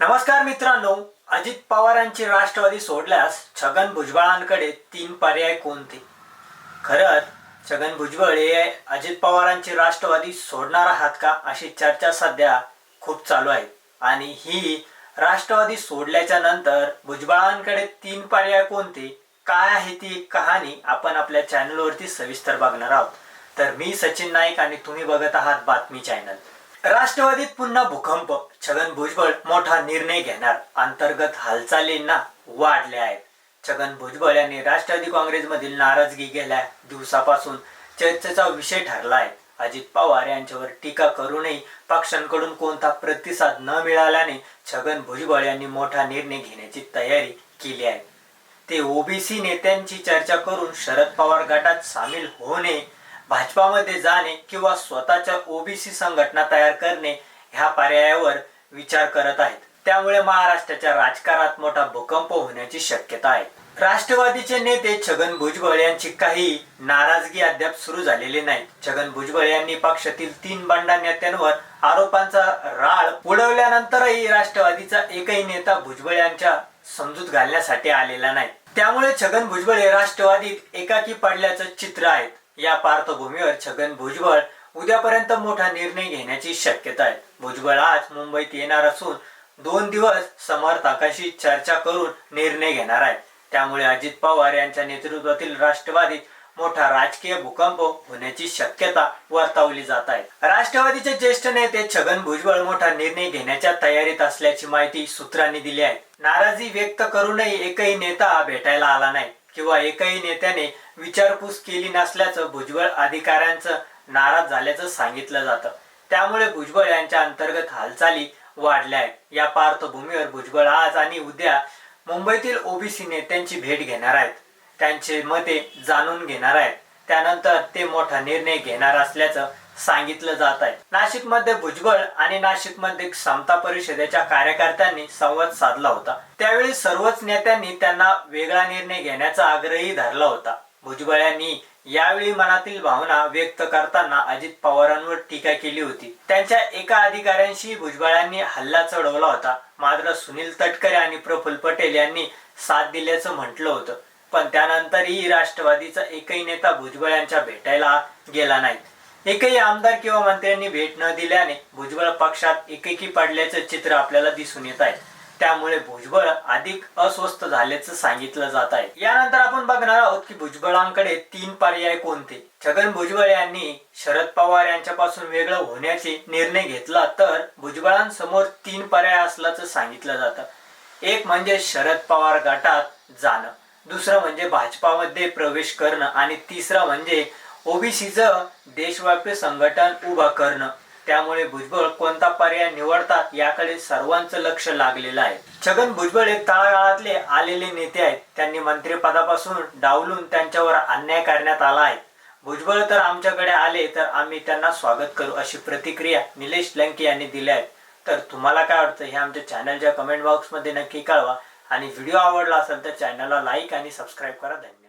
नमस्कार मित्रांनो अजित पवारांची राष्ट्रवादी सोडल्यास छगन भुजबळांकडे तीन पर्याय कोणते? खरंच छगन भुजबळ हे अजित पवारांची राष्ट्रवादी सोडणार आहात का अशी चर्चा सध्या खूप चालू आहे. आणि ही राष्ट्रवादी सोडल्याच्या नंतर भुजबळांकडे तीन पर्याय कोणते? काय आहे ती एक कहाणी आपण आपल्या चॅनलवरती सविस्तर बघणार आहोत. तर मी सचिन नाईक आणि तुम्ही बघत आहात बातमी चॅनल राष्ट्रवादीत पुन्हा भूकंप. छगन भुजबळ मोठा निर्णय घेणार. अंतर्गत हालचालींना वाढले आहेत. छगन भुजबळ यांनी राष्ट्रवादी काँग्रेसमधील नाराजगी गेल्या दिवसापासून चर्चेचा विषय ठरला आहे. अजित पवार यांच्यावर टीका करूनही पक्षांकडून कोणता प्रतिसाद न मिळाल्याने छगन भुजबळ यांनी मोठा निर्णय घेण्याची तयारी केली आहे. ते ओबीसी नेत्यांची चर्चा करून शरद पवार गटात सामील होणे भाजपामध्ये जाणे किंवा स्वतःच्या ओबीसी संघटना तयार करणे ह्या पर्यायावर विचार करत आहेत. त्यामुळे महाराष्ट्राच्या राजकारणात मोठा भूकंप होण्याची शक्यता आहे. राष्ट्रवादीचे नेते छगन भुजबळ यांची काही नाराजगी अद्याप सुरू झालेली नाही. छगन भुजबळ यांनी पक्षातील तीन बंडा नेत्यांवर आरोपांचा राळ उडवल्यानंतरही राष्ट्रवादीचा एकही नेता भुजबळ यांच्या समजूत घालण्यासाठी आलेला नाही. त्यामुळे छगन भुजबळ हे राष्ट्रवादीत एकाकी पडल्याचं चित्र आहे. या पार्श्वभूमीवर छगन भुजबळ उद्यापर्यंत मोठा निर्णय घेण्याची शक्यता आहे. भुजबळ आज मुंबईत येणार असून दोन दिवस समर्थकांशी चर्चा करून निर्णय घेणार आहे. त्यामुळे अजित पवार यांच्या नेतृत्वातील राष्ट्रवादीत मोठा राजकीय भूकंप होण्याची शक्यता वर्तवली जात आहे. राष्ट्रवादीचे ज्येष्ठ नेते छगन भुजबळ मोठा निर्णय घेण्याच्या तयारीत असल्याची माहिती सूत्रांनी दिली आहे. नाराजी व्यक्त करूनही एकही नेता भेटायला आला नाही. किंवा एकही नेत्याने विचारपूस केली नसल्याचं भुजबळ अधिकाऱ्यांचं नाराज झाल्याचं सांगितलं जातं. त्यामुळे भुजबळ यांच्या अंतर्गत हालचाली वाढल्या आहेत. या पार्श्वभूमीवर भुजबळ आज आणि उद्या मुंबईतील ओबीसी नेत्यांची भेट घेणार आहेत. त्यांचे मते जाणून घेणार आहेत. त्यानंतर ते मोठा निर्णय घेणार असल्याचं सांगितलं जात आहे. नाशिकमध्ये भुजबळ आणि नाशिकमध्ये समता परिषदेच्या कार्यकर्त्यांनी संवाद साधला होता. त्यावेळी सर्वच नेत्यांनी त्यांना वेगळा निर्णय घेण्याचा आग्रही धरला होता. भुजबळ यांनी यावेळी मनातील भावना व्यक्त करताना अजित पवारांवर टीका केली होती. त्यांच्या एका अधिकाऱ्यांशी भुजबळांनी हल्ला चढवला होता. मात्र सुनील तटकरे आणि प्रफुल्ल पटेल यांनी साथ दिल्याचं म्हटलं होतं. पण त्यानंतरही राष्ट्रवादीचा एकही नेता भुजबळ यांच्या भेटायला गेला नाही. एकही आमदार किंवा मंत्र्यांनी भेट न दिल्याने भुजबळ पक्षात एकेकी पडल्याचं चित्र आपल्याला दिसून येत आहे. त्यामुळे भुजबळ अधिक अस्वस्थ झाल्याचं सांगितलं जात आहे. यानंतर आपण बघणार आहोत की भुजबळांकडे तीन पर्याय कोणते? छगन भुजबळ यांनी शरद पवार यांच्यापासून वेगळं होण्याचे निर्णय घेतला तर भुजबळांसमोर तीन पर्याय असल्याचं सांगितलं जातं. एक म्हणजे शरद पवार गटात जाणं. दुसरं म्हणजे भाजपामध्ये प्रवेश करणं. आणि तिसरं म्हणजे ओबीसीचं देशव्यापी संघटन उभं करणं. त्यामुळे भुजबळ कोणता पर्याय निवडतात याकडे सर्वांचं लक्ष लागलेलं आहे. छगन भुजबळ हे तळागाळातले आलेले नेते आहेत. त्यांनी मंत्रिपदापासून डावलून त्यांच्यावर अन्याय करण्यात आला आहे. भुजबळ तर आमच्याकडे आले तर आम्ही त्यांना स्वागत करू अशी प्रतिक्रिया निलेश लंके यांनी दिली आहे. तर तुम्हाला काय वाटतं? हे आमच्या चॅनलच्या कमेंट बॉक्समध्ये नक्की कळवा. आणि व्हिडिओ आवडला असेल तर चॅनलला लाईक आणि सबस्क्राईब करा. धन्यवाद.